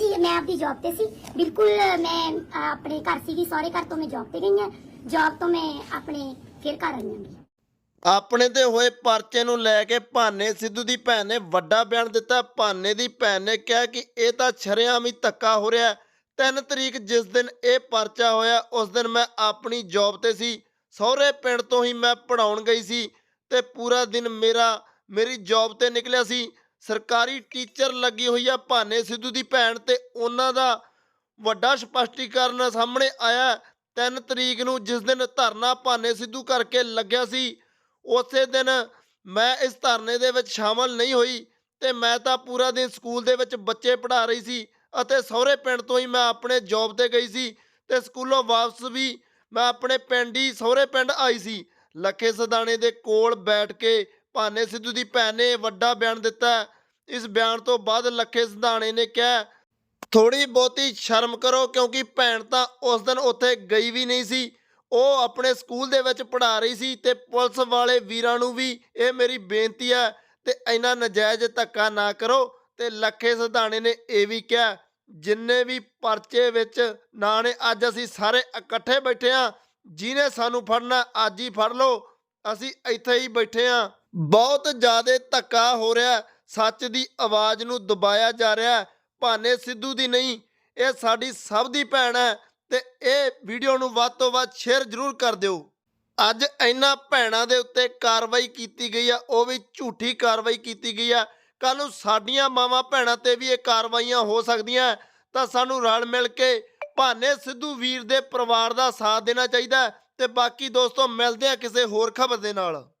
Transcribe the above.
ਹਾਂਜੀ ਮੈਂ ਆਪਦੀ ਜੌਬ ਤੇ ਸੀ। ਬਿਲਕੁਲ ਮੈਂ ਅਹ, ਆਪਣੇ ਘਰ ਸੀਗੀ ਸਹੁਰੇ ਘਰ ਤੋਂ ਮੈਂ ਜੌਬ ਤੇ ਗਈ ਹਾਂ। ਜੌਬ ਤੋਂ ਮੈਂ ਆਪਣੇ ਫਿਰ ਘਰ ਆਈ ਹਾਂ ਆਪਣੇ ਤੇ ਹੋਏ ਪਰਚੇ ਨੂੰ ਲੈ ਕੇ ਭਾਨੇ ਸਿੱਧੂ ਦੀ ਭੈਣ ਨੇ ਵੱਡਾ ਬਿਆਨ ਦਿੱਤਾ। ਭਾਨੇ ਦੀ ਭੈਣ ਨੇ ਕਿਹਾ ਕਿ ਇਹ ਤਾਂ ਛਰਿਆਮ ਹੀ ਧੱਕਾ ਹੋ ਰਿਹਾ 3 ਤਰੀਕ ਜਿਸ ਦਿਨ ਇਹ ਪਰਚਾ ਹੋਇਆ ਉਸ ਦਿਨ ਮੈਂ ਆਪਣੀ ਜੌਬ ਤੇ ਸੀ। ਸਹੁਰੇ ਪਿੰਡ ਤੋਂ ਹੀ ਮੈਂ ਪੜਾਉਣ ਗਈ ਸੀ ਤੇ ਪੂਰਾ ਦਿਨ ਮੇਰਾ ਮੇਰੀ ਜੌਬ ਤੇ ਨਿਕਲਿਆ ਸੀ। ਸਰਕਾਰੀ ਟੀਚਰ ਲੱਗੀ ਹੋਈ ਆ ਭਾਨੇ ਸਿੱਧੂ ਦੀ ਭੈਣ ਤੇ ਉਹਨਾਂ ਦਾ ਵੱਡਾ ਸਪਸ਼ਟੀਕਰਨ ਸਾਹਮਣੇ ਆਇਆ। 3 ਤਰੀਕ ਨੂੰ ਜਿਸ ਦਿਨ ਧਰਨਾ ਭਾਨੇ ਸਿੱਧੂ ਕਰਕੇ ਲੱਗਿਆ ਸੀ, ਉਸੇ ਦਿਨ ਮੈਂ ਇਸ ਧਰਨੇ ਦੇ ਵਿੱਚ ਸ਼ਾਮਲ ਨਹੀਂ ਹੋਈ ਤੇ ਮੈਂ ਤਾਂ ਪੂਰਾ ਦਿਨ ਸਕੂਲ ਦੇ ਵਿੱਚ ਬੱਚੇ ਪੜ੍ਹਾ ਰਹੀ ਸੀ ਅਤੇ ਸਹੁਰੇ ਪਿੰਡ ਤੋਂ ਹੀ ਮੈਂ ਆਪਣੇ ਜੌਬ ਤੇ ਗਈ ਸੀ ਤੇ ਸਕੂਲੋਂ ਵਾਪਸ ਵੀ ਮੈਂ ਆਪਣੇ ਪਿੰਡ ਹੀ ਸਹੁਰੇ ਪਿੰਡ ਆਈ ਸੀ। ਲੱਖੇ ਸਦਾਣੇ ਦੇ ਕੋਲ ਬੈਠ ਕੇ ਭਾਨੇ ਸਿੱਧੂ ਦੀ ਭੈਣ ਨੇ ਵੱਡਾ ਬਿਆਨ ਦਿੱਤਾ। ਇਸ ਬਿਆਨ ਤੋਂ ਬਾਅਦ ਲੱਖੇ ਸਦਾਣੇ ਨੇ ਕਿਹਾ ਥੋੜੀ ਬਹੁਤੀ ਸ਼ਰਮ ਕਰੋ ਕਿਉਂਕਿ ਭੈਣ ਤਾਂ ਉਸ ਦਿਨ ਉੱਥੇ ਗਈ ਵੀ ਨਹੀਂ ਸੀ। ਉਹ ਆਪਣੇ ਸਕੂਲ ਦੇ ਵਿੱਚ ਪੜ੍ਹਾ ਰਹੀ ਸੀ ਤੇ ਪੁਲਿਸ ਵਾਲੇ ਵੀਰਾਂ ਨੂੰ ਵੀ ਇਹ ਮੇਰੀ ਬੇਨਤੀ ਹੈ ਤੇ ਇੰਨਾ ਨਜਾਇਜ਼ ਧੱਕਾ ਨਾ ਕਰੋ। ਤੇ ਲੱਖੇ ਸਿਧਾਣੇ ਨੇ ਇਹ ਵੀ ਕਿਹਾ, ਜਿੰਨੇ ਵੀ ਪਰਚੇ ਵਿੱਚ ਨਾਂ ਨੇ, ਅੱਜ ਅਸੀਂ ਸਾਰੇ ਇਕੱਠੇ ਬੈਠੇ ਆ ਜਿਹਨੇ ਸਾਨੂੰ ਫੜਨਾ, ਅੱਜ ਹੀ ਫੜ ਲਓ। ਅਸੀਂ ਇੱਥੇ ਹੀ ਬੈਠੇ ਆ ਬਹੁਤ ਜ਼ਿਆਦਾ ਧੱਕਾ ਹੋ ਰਿਹਾ ਸੱਚ ਦੀ ਆਵਾਜ਼ ਨੂੰ ਦਬਾਇਆ ਜਾ ਰਿਹਾ ਭਾਨੇ ਸਿੱਧੂ ਦੀ ਨਹੀਂ, ਇਹ ਸਾਡੀ ਸਭ ਦੀ ਭੈਣ ਹੈ ਤੇ ਇਹ ਵੀਡੀਓ ਨੂੰ ਵੱਧ ਤੋਂ ਵੱਧ ਸ਼ੇਅਰ ਜ਼ਰੂਰ ਕਰ ਦਿਓ। ਅੱਜ ਇਹਨਾਂ ਭੈਣਾਂ ਦੇ ਉੱਤੇ ਕਾਰਵਾਈ ਕੀਤੀ ਗਈ ਆ, ਉਹ ਵੀ ਝੂਠੀ ਕਾਰਵਾਈ ਕੀਤੀ ਗਈ ਆ। ਕੱਲ ਨੂੰ ਸਾਡੀਆਂ ਮਾਵਾਂ ਭੈਣਾਂ ਤੇ ਵੀ ਇਹ ਕਾਰਵਾਈਆਂ ਹੋ ਸਕਦੀਆਂ ਤਾਂ ਸਾਨੂੰ ਰਲ ਮਿਲ ਕੇ ਭਾਨੇ ਸਿੱਧੂ ਵੀਰ ਦੇ ਪਰਿਵਾਰ ਦਾ ਸਾਥ ਦੇਣਾ ਚਾਹੀਦਾ ਹੈ ਤੇ ਬਾਕੀ ਦੋਸਤੋ, ਮਿਲਦੇ ਆ ਕਿਸੇ ਹੋਰ ਖਬਰ ਦੇ ਨਾਲ।